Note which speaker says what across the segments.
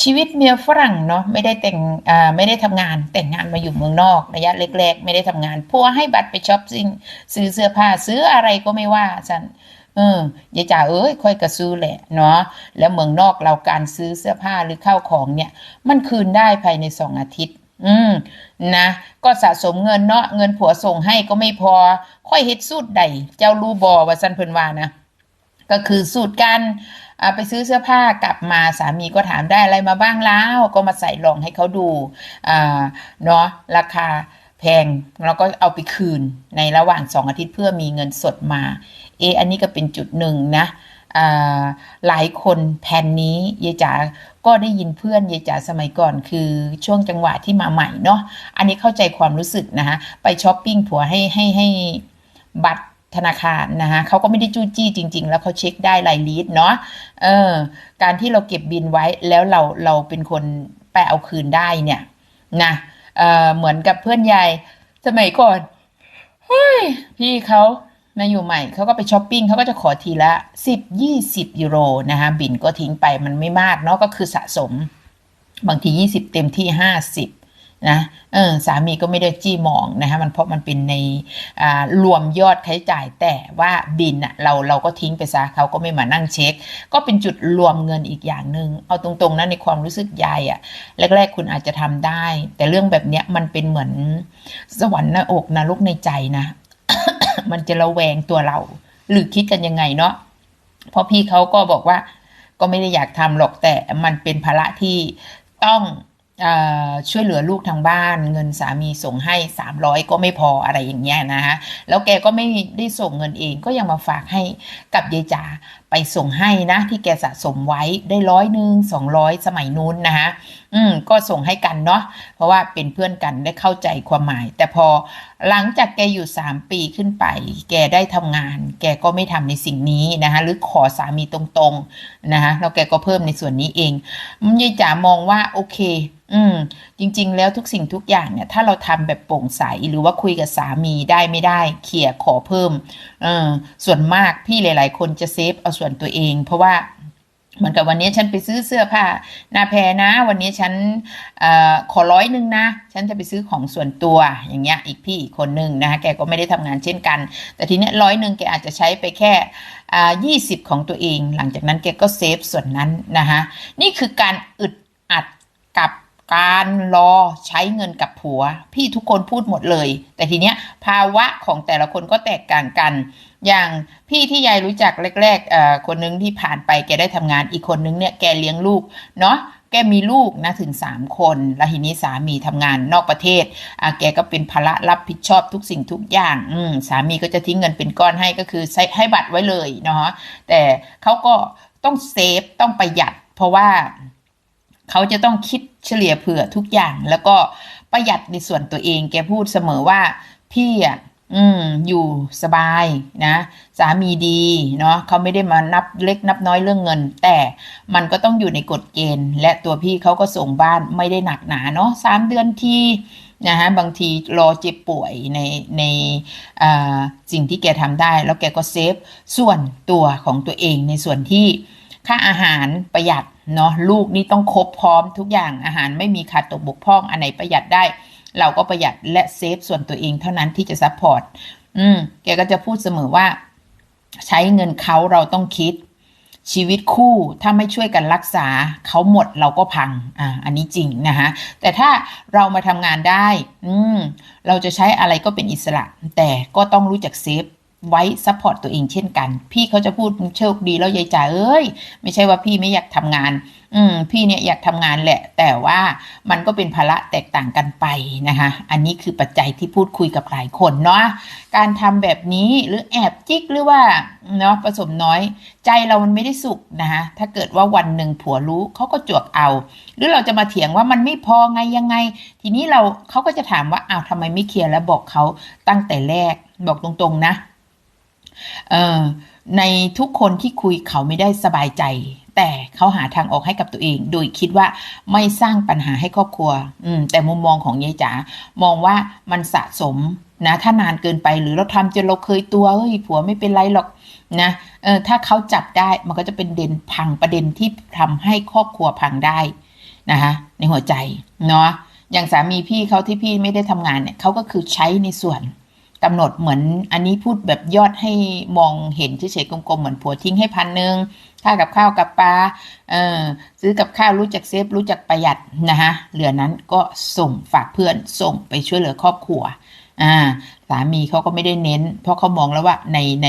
Speaker 1: ชีวิตเมียฝรั่งเนาะไม่ได้แต่งอ่าไม่ได้ทำงานแต่งงานมาอยู่เมืองนอกระยะแรกๆ ไม่ได้ทำงานพัวให้บัตรไปช้อปปิ้งซื้อเสื้อผ้าซื้ออะไรก็ไม่ว่าฉันเออยายจ๋าเอ้ยค่อยกระซื้อแหละเนาะแล้วเมืองนอกเราการซื้อเสื้อผ้าหรือข้าวของเนี่ย มันคืนได้ภายในสองอาทิตย์ อืมนะ ก็สะสมเงินเนาะเงินผัวส่งให้ก็ไม่พอ ค่อยเฮ็ดสูตรใดเจ้ารูบอว่าสันเพิ่นว่านะก็คือสูตรการ ไปซื้อเสื้อผ้ากลับมาสามีก็ถามได้อะไรมาบ้างแล้วก็มาใส่ลองให้เขาดูอ่าเนาะราคาแพงแล้วก็เอาไปคืนในระหว่างสองอาทิตย์เพื่อมีเงินสดมา เอออันนี้ก็เป็นจุดหนึ่งนะหลายคนแผนนี้ยายจ๋าก็ได้ยินเพื่อนยายจ๋าสมัยก่อนคือช่วงจังหวะที่มาใหม่เนาะอันนี้เข้าใจความรู้สึกนะคะไปช้อปปิ้งผัวให้ให้ให้บัตร ธนาคารนะคะเขาก็ไม่ได้จู้จี้จริง ๆ แล้วเขาเช็คได้รายลีดเนาะเออ การที่เราเก็บบินไว้แล้วเราเราเป็นคนไปเอาคืนได้เนี่ยนะเออเหมือนกับเพื่อนยายสมัยก่อนเฮ้ยพี่เขามาอยู่ใหม่เขาก็ไปช้อปปิ้งเขาก็จะขอทีละ10 20ยูโรนะคะบินก็ทิ้งไปมันไม่มากเนาะก็คือสะสม บางที20เต็มที่50 นะเออสามีก็ไม่ได้จี้มองนะคะมันเพราะมันเป็นในรวมยอดค่าใช้จ่ายแต่ว่าบินอะเราเราก็ทิ้งไปซะเขาก็ไม่มานั่งเช็ค ก็เป็นจุดรวมเงินอีกอย่างหนึ่งเอาตรงๆนะในความรู้สึกยายอะแรก ๆ คุณอาจจะทำได้ แต่เรื่องแบบเนี้ยมันเป็นเหมือนสวรรค์หน้าอกนรกในใจนะ มันจะระแวงตัวเรา หรือคิดกันยังไงเนาะเพราะพี่เขาก็บอกว่าก็ไม่ได้อยากทำหรอกแต่มันเป็นภาระที่ต้อง ช่วยเหลือลูกทางบ้าน เงินสามีส่งให้ 300 ก็ไม่พออะไรอย่างเงี้ยนะฮะแล้วแกก็ไม่ได้ส่งเงินเองก็ยังมาฝากให้กับยายจ๋าไปส่งให้นะ ที่แกสะสมไว้ได้ร้อยหนึ่งสองร้อยสมัยนู้นนะฮะอืมก็ส่งให้กันเนาะ เพราะว่าเป็นเพื่อนกันได้เข้าใจความหมาย แต่พอหลังจากแกอยู่ 3 ปีขึ้นไป แกได้ทำงาน แกก็ไม่ทำในสิ่งนี้นะคะหรือขอสามีตรงๆนะคะแล้วแกก็เพิ่มในส่วนนี้เองยายจ๋ามองว่าโอเคอืมจริง ๆ แล้วทุกสิ่งทุกอย่างเนี่ย ถ้าเราทำแบบโปร่งใสหรือว่าคุยกับสามีได้ไม่ได้เขี่ยขอเพิ่มเออส่วนมากพี่หลาย ๆ คนจะเซฟเอาส่วนตัวเอง เพราะว่า เหมือนกับวันนี้ฉันไปซื้อเสื้อผ้าหน้าแพรนะ วันนี้ฉันอขอร้อยหนึ่งนะ ฉันจะไปซื้อของส่วนตัวอย่างเงี้ยอีกพี่อีกคนหนึ่งนะคะแกก็ไม่ได้ทำงานเช่นกัน แต่ทีเนี้ยร้อยหนึ่งแกอาจจะใช้ไปแค่ยี่สิบของตัวเอง หลังจากนั้นแกก็เซฟส่วนนั้นนะคะนี่คือการอึดอัด การรอใช้เงินกับผัว พี่ทุกคนพูดหมดเลย แต่ทีเนี้ยภาวะของแต่ละคนก็แตกต่างกัน อย่างพี่ที่ยายรู้จักแรกๆเอ่อคนนึงที่ผ่านไปแกได้ทำงานอีกคนนึงเนี่ยแกเลี้ยงลูกเนาะแกมีลูกนะถึง 3 คน แล้วทีนี้สามีทำงานนอกประเทศอะแกก็เป็นภาระรับผิดชอบทุกสิ่งทุกอย่างอืมสามีก็จะทิ้งเงินเป็นก้อนให้ก็คือใช้ให้บัตรไว้เลยเนาะแต่เขาก็ต้องเซฟต้องประหยัด เพราะว่า เขาจะต้องคิดเฉลี่ยเผื่อทุกอย่าง แล้วก็ประหยัดในส่วนตัวเอง แกพูดเสมอว่าพี่อะอืมอยู่สบายนะ สามีดีเนาะเขาไม่ได้มานับเล็กนับน้อยเรื่องเงิน แต่มันก็ต้องอยู่ในกฎเกณฑ์ และตัวพี่เขาก็ส่งบ้านไม่ได้หนักหนาเนาะสามเดือนทีนะฮะบางทีรอเจ็บป่วยในในสิ่งที่แกทำได้ แล้วแกก็เซฟส่วนตัวของตัวเองในส่วนที่ ค่าอาหารประหยัดเนาะลูกนี่ต้องครบพร้อมทุกอย่างอาหารไม่มีขาดตกบกพร่องอันไหนประหยัดได้ เราก็ประหยัดและเซฟส่วนตัวเองเท่านั้นที่จะซัพพอร์ตอืมแกก็จะพูดเสมอว่า ใช้เงินเขาเราต้องคิดชีวิตคู่ถ้าไม่ช่วยกันรักษาเขาหมดเราก็พังอ่าอันนี้จริงนะคะแต่ถ้าเรามาทำงานได้ อืมเราจะใช้อะไรก็เป็นอิสระ แต่ก็ต้องรู้จักเซฟ ไว้ซัพพอร์ตตัวเองเช่นกัน พี่เขาจะพูดโชคดีแล้วยายจ๋าเอ้ย ไม่ใช่ว่าพี่ไม่อยากทำงาน อืมพี่เนี่ยอยากทำงานแหละ แต่ว่ามันก็เป็นภาระแตกต่างกันไปนะคะ อันนี้คือปัจจัยที่พูดคุยกับหลายคนเนาะการทำแบบนี้หรือแอบจิกหรือว่าเนาะผสมน้อย ใจเรามันไม่ได้สุขนะคะถ้าเกิดว่าวันหนึ่งผัวรู้เขาก็จวกเอา หรือเราจะมาเถียงว่ามันไม่พอไงยังไง ทีนี้เราเขาก็จะถามว่าอ้าวทำไมไม่เคลียร์แล้วบอกเขาตั้งแต่แรกบอกตรงๆนะ ในทุกคนที่คุยเขาไม่ได้สบายใจ แต่เขาหาทางออกให้กับตัวเอง โดยคิดว่าไม่สร้างปัญหาให้ครอบครัว อืม แต่มุมมองของยายจ๋ามองว่ามันสะสมนะ ถ้านานเกินไปหรือเราทำจนเราเคยตัวเฮ้ยผัวไม่เป็นไรหรอกนะเออถ้าเขาจับได้มันก็จะเป็นเด่นพังประเด็นที่ทำให้ครอบครัวพังได้นะคะในหัวใจเนาะอย่างสามีพี่เขาที่พี่ไม่ได้ทำงานเนี่ยเขาก็คือใช้ในส่วน กำหนดเหมือนอันนี้พูดแบบยอดให้มองเห็นเฉยๆกลมๆเหมือนผัวทิ้งให้พันหนึ่งค่ากับข้าวกับปลาเออซื้อกับข้าวรู้จักเซฟรู้จักประหยัดนะคะเหลือนั้นก็ส่งฝากเพื่อนส่งไปช่วยเหลือครอบครัวอ่าสามีเขาก็ไม่ได้เน้น เพราะเขามองแล้วว่าในใน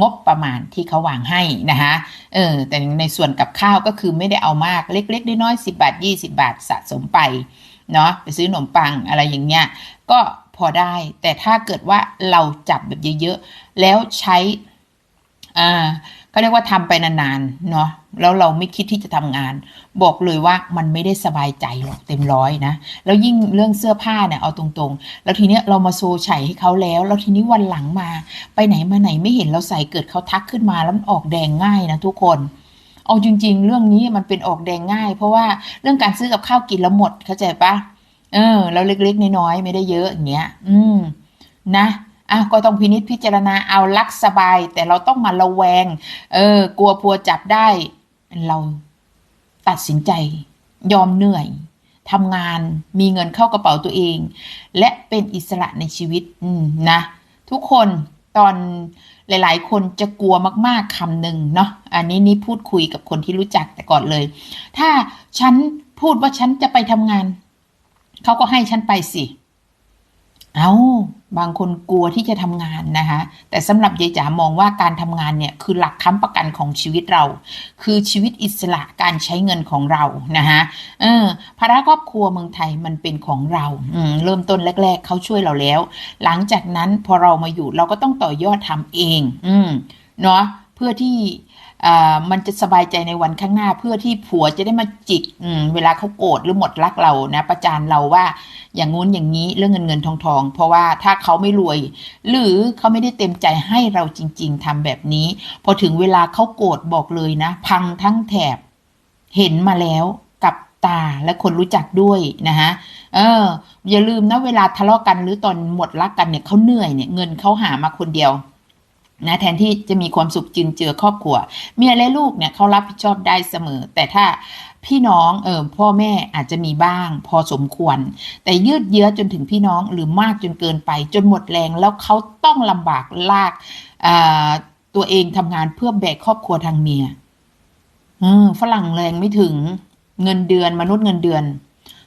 Speaker 1: งบประมาณที่เขาวางให้นะคะเออแต่ในส่วนกับข้าวก็คือไม่ได้เอามากเล็กๆน้อยๆสิบาทยี่สิบาทสะสมไปเนาะไปซื้อขนมปังอะไรอย่างเงี้ยก็ พอได้ แต่ถ้าเกิดว่าเราจับแบบเยอะๆ แล้วใช้อ่าเขาเรียกว่าทำไปนานๆ เนาะแล้วเราไม่คิดที่จะทำงาน บอกเลยว่ามันไม่ได้สบายใจหรอกเต็มร้อยนะ แล้วยิ่งเรื่องเสื้อผ้าเนี่ยเอาตรงๆ แล้วทีเนี้ยเรามาโซไฉให้เขาแล้ว แล้วทีนี้วันหลังมา ไปไหนมาไหนไม่เห็นเราใส่เกิดเขาทักขึ้นมาแล้วมันออกแดงง่ายนะทุกคนเอาจริง ๆ เรื่องนี้มันเป็นออกแดงง่าย เพราะว่าเรื่องการซื้อกับข้าวกินแล้วหมดเข้าใจปะ เออแล้วเล็กๆน้อยๆไม่ได้เยอะอย่างเงี้ย อืม นะอะก็ต้องพินิจพิจารณาเอาลักสบาย แต่เราต้องมาระแวง เออ กลัวพัวจับได้ เราตัดสินใจ ยอมเหนื่อยทำงานมีเงินเข้ากระเป๋าตัวเอง และเป็นอิสระในชีวิต อืมนะ ทุกคนตอนหลาย ๆ คนจะกลัวมากๆคำหนึ่งเนาะอันนี้นี่พูดคุยกับคนที่รู้จักแต่ก่อนเลย ถ้าฉันพูดว่าฉันจะไปทำงาน เขาก็ให้ฉันไปสิ เอาบางคนกลัวที่จะทำงานนะคะ แต่สำหรับยายจ๋ามองว่าการทำงานเนี่ยคือหลักค้ำประกันของชีวิตเรา คือชีวิตอิสระการใช้เงินของเรานะคะเออภาระครอบครัวเมืองไทยมันเป็นของเราอืมเริ่มต้นแรก ๆเขาช่วยเราแล้ว หลังจากนั้นพอเรามาอยู่เราก็ต้องต่อยอดทำเอง อืมเนาะเพื่อที่ มันจะสบายใจในวันข้างหน้าเพื่อที่ผัวจะได้มาจิกอืเวลาเขาโกรธหรือหมดรักเรานะประจานเราว่าอย่างงู้นอย่างนี้เรื่องเงินเงินทองทองเพราะว่าถ้าเขาไม่รวย หรือเขาไม่ได้เต็มใจให้เราจริง ๆทำแบบนี้ พอถึงเวลาเขาโกรธบอกเลยนะ พังทั้งแถบเห็นมาแล้วกับตาและคนรู้จักด้วยนะฮะเออ อย่าลืมนะเวลาทะเลาะกันหรือตอนหมดรักกันเนี่ยเขาเหนื่อยเนี่ยเงินเขาหามาคนเดียว นะแทนที่จะมีความสุขจึนเจือครอบครัว เมียและลูกเนี่ยเขารับผิดชอบได้เสมอ แต่ถ้าพี่น้องเออพ่อแม่อาจจะมีบ้าง พอสมควร แต่ยืดเยื้อจนถึงพี่น้องหรือมากจนเกินไป จนหมดแรงแล้วเขาต้องลำบากลากอ่าตัวเองทำงานเพื่อแบกครอบครัวทางเมียออฝรั่งแรงไม่ถึงเงินเดือนมนุษย์เงินเดือน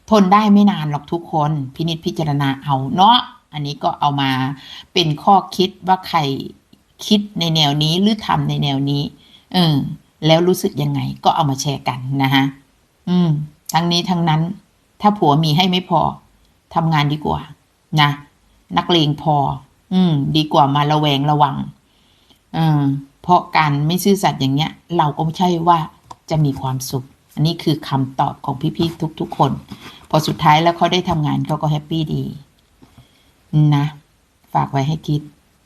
Speaker 1: ทนได้ไม่นานหรอกทุกคน พินิจพิจารณาเอาเนาะอันนี้ก็เอามาเป็นข้อคิดว่าใคร คิดในแนวนี้หรือทำในแนวนี้เออแล้วรู้สึกยังไงก็เอามาแชร์กันนะฮะอืม ทั้งนี้ทั้งนั้น ถ้าผัวมีให้ไม่พอทำงานดีกว่า นะ นักเลงพอ อืม ดีกว่ามาระแวงระวังเออเพราะการไม่ซื่อสัตย์อย่างเงี้ย เราก็ไม่ใช่ว่าจะมีความสุข อันนี้คือคำตอบของพี่ๆทุก ๆ คน พอสุดท้ายแล้วเขาได้ทำงานเขาก็แฮปปี้ดี นะ ฝากไว้ให้คิด